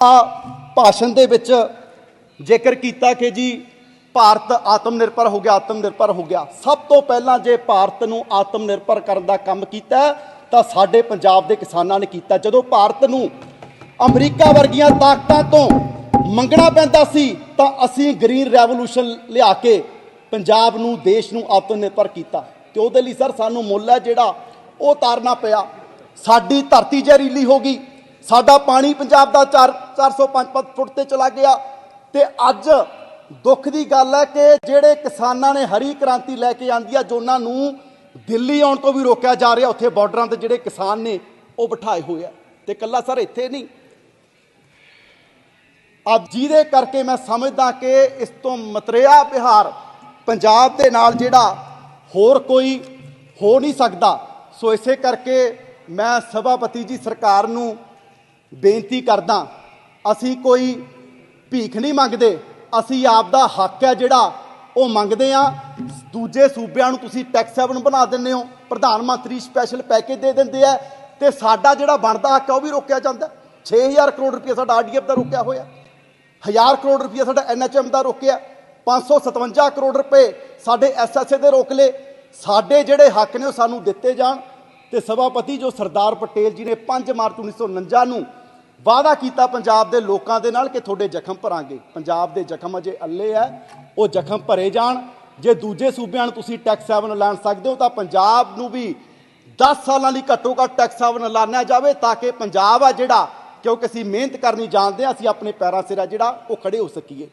ਆ ਭਾਸ਼ਣ ਦੇ ਵਿੱਚ ਜ਼ਿਕਰ ਕੀਤਾ ਕਿ ਜੀ ਭਾਰਤ ਆਤਮ ਨਿਰਭਰ ਹੋ ਗਿਆ ਆਤਮ ਨਿਰਭਰ ਹੋ ਗਿਆ। ਸਭ ਤੋਂ ਪਹਿਲਾਂ ਜੇ ਭਾਰਤ ਨੂੰ ਆਤਮ ਨਿਰਭਰ ਕਰਨ ਦਾ ਕੰਮ ਕੀਤਾ ਤਾਂ ਸਾਡੇ ਪੰਜਾਬ ਦੇ ਕਿਸਾਨਾਂ ਨੇ ਕੀਤਾ। ਜਦੋਂ ਭਾਰਤ ਨੂੰ ਅਮਰੀਕਾ ਵਰਗੀਆਂ ਤਾਕਤਾਂ ਤੋਂ ਮੰਗਣਾ ਪੈਂਦਾ ਸੀ, ਤਾਂ ਅਸੀਂ ਗ੍ਰੀਨ ਰੈਵੋਲੂਸ਼ਨ ਲਿਆ ਕੇ ਪੰਜਾਬ ਨੂੰ, ਦੇਸ਼ ਨੂੰ ਆਤਮ ਨਿਰਭਰ ਕੀਤਾ। ਤੇ ਉਹਦੇ ਲਈ ਸਰ ਸਾਨੂੰ ਮੁੱਲ ਹੈ ਜਿਹੜਾ ਉਹ ਤਾਰਨਾ ਪਿਆ। ਸਾਡੀ ਧਰਤੀ ਜ਼ਹਿਰੀਲੀ ਹੋ ਗਈ। ਸਾਡਾ ਪਾਣੀ ਪੰਜਾਬ ਦਾ 4 405 ਫੁੱਟ ਤੇ ਚਲਾ ਗਿਆ। ਤੇ ਅੱਜ ਦੁੱਖ ਦੀ ਗੱਲ ਹੈ ਕਿ ਜਿਹੜੇ ਕਿਸਾਨਾਂ ਨੇ ਹਰੀ ਕ੍ਰਾਂਤੀ ਲੈ ਕੇ ਆਂਦੀ ਆ ਜੋਨਾਂ ਨੂੰ ਦਿੱਲੀ ਆਉਣ ਤੋਂ ਵੀ ਰੋਕਿਆ ਜਾ ਰਿਹਾ, ਉੱਥੇ ਬਾਰਡਰਾਂ ਤੇ ਜਿਹੜੇ ਕਿਸਾਨ ਨੇ, ਉਹ ਬਿਠਾਏ ਹੋਏ ਆ। ਤੇ ਕੱਲਾ ਸਰ ਇੱਥੇ ਨਹੀਂ। ਅੱਜ ਜਿਹਦੇ ਕਰਕੇ ਮੈਂ ਸਮਝਦਾ ਕਿ ਇਸ ਤੋਂ ਮਤਰੇਆ ਬਿਹਾਰ ਪੰਜਾਬ ਦੇ ਨਾਲ ਜਿਹੜਾ ਹੋਰ ਕੋਈ ਹੋ ਨਹੀਂ ਸਕਦਾ। ਸੋ ਇਸੇ ਕਰਕੇ ਮੈਂ ਸਭਾਪਤੀ ਜੀ ਸਰਕਾਰ ਨੂੰ ਬੇਨਤੀ ਕਰਦਾ, ਅਸੀਂ ਕੋਈ ਭੀਖ ਨਹੀਂ ਮੰਗਦੇ, ਅਸੀਂ ਆਪ ਦਾ ਹੱਕ ਹੈ ਜਿਹੜਾ ਉਹ ਮੰਗਦੇ ਆ ਦੂਜੇ ਸੂਬਿਆਂ ਨੂੰ ਤੁਸੀਂ ਟੈਕਸ ਹੈਵਨ ਬਣਾ ਦਿੰਦੇ ਹੋ, ਪ੍ਰਧਾਨ ਮੰਤਰੀ ਸਪੈਸ਼ਲ ਪੈਕੇਜ ਦੇ ਦਿੰਦੇ ਆ, ਤੇ ਸਾਡਾ ਜਿਹੜਾ ਬਣਦਾ ਹੱਕ ਹੈ ਉਹ ਵੀ ਰੋਕਿਆ ਜਾਂਦਾ। 6000 ਕਰੋੜ ਰੁਪਏ ਸਾਡਾ ਆਰਡੀਐਫ ਦਾ ਰੋਕਿਆ ਹੋਇਆ। ਹਜ਼ਾਰ ਕਰੋੜ ਰੁਪਏ ਸਾਡਾ ਐਨਐਚਐਮ ਦਾ ਰੋਕਿਆ। 557 ਕਰੋੜ ਰੁਪਏ ਸਾਡੇ ਐਸਐਸਏ ਦੇ ਰੋਕ ਲਏ। ਸਾਡੇ ਜਿਹੜੇ ਹੱਕ ਨੇ ਉਹ ਸਾਨੂੰ ਦਿੱਤੇ ਜਾਣ। ਤੇ ਸਭਾਪਤੀ ਜੋ ਸਰਦਾਰ ਪਟੇਲ ਜੀ ਨੇ 5 ਮਾਰਚ 1949 ਨੂੰ ਵਾਅਦਾ ਕੀਤਾ ਪੰਜਾਬ ਦੇ ਲੋਕਾਂ ਦੇ ਨਾਲ ਕਿ ਤੁਹਾਡੇ ਜ਼ਖਮ ਭਰਾਂਗੇ। ਪੰਜਾਬ ਦੇ ਜ਼ਖਮ ਅਜੇ ਅੱਲੇ ਹੈ, ਉਹ ਜ਼ਖਮ ਭਰੇ ਜਾਣ। ਜੇ ਦੂਜੇ ਸੂਬਿਆਂ ਨੂੰ ਤੁਸੀਂ ਟੈਕਸ ਹੈਵਨ ਐਲਾਨ ਸਕਦੇ ਹੋ ਤਾਂ ਪੰਜਾਬ ਨੂੰ ਵੀ 10 ਸਾਲਾਂ ਲਈ ਘੱਟੋ ਘੱਟ ਟੈਕਸ ਹੈਵਨ ਐਲਾਨਿਆ ਜਾਵੇ ਤਾਂ ਕਿ ਪੰਜਾਬ ਆ ਜਿਹੜਾ, ਕਿਉਂਕਿ ਅਸੀਂ ਮਿਹਨਤ ਕਰਨੀ ਜਾਣਦੇ ਹਾਂ, ਅਸੀਂ ਆਪਣੇ ਪੈਰਾਂ ਸਿਰ ਆ ਜਿਹੜਾ, ਉਹ ਖੜੇ ਹੋ ਸਕੀਏ।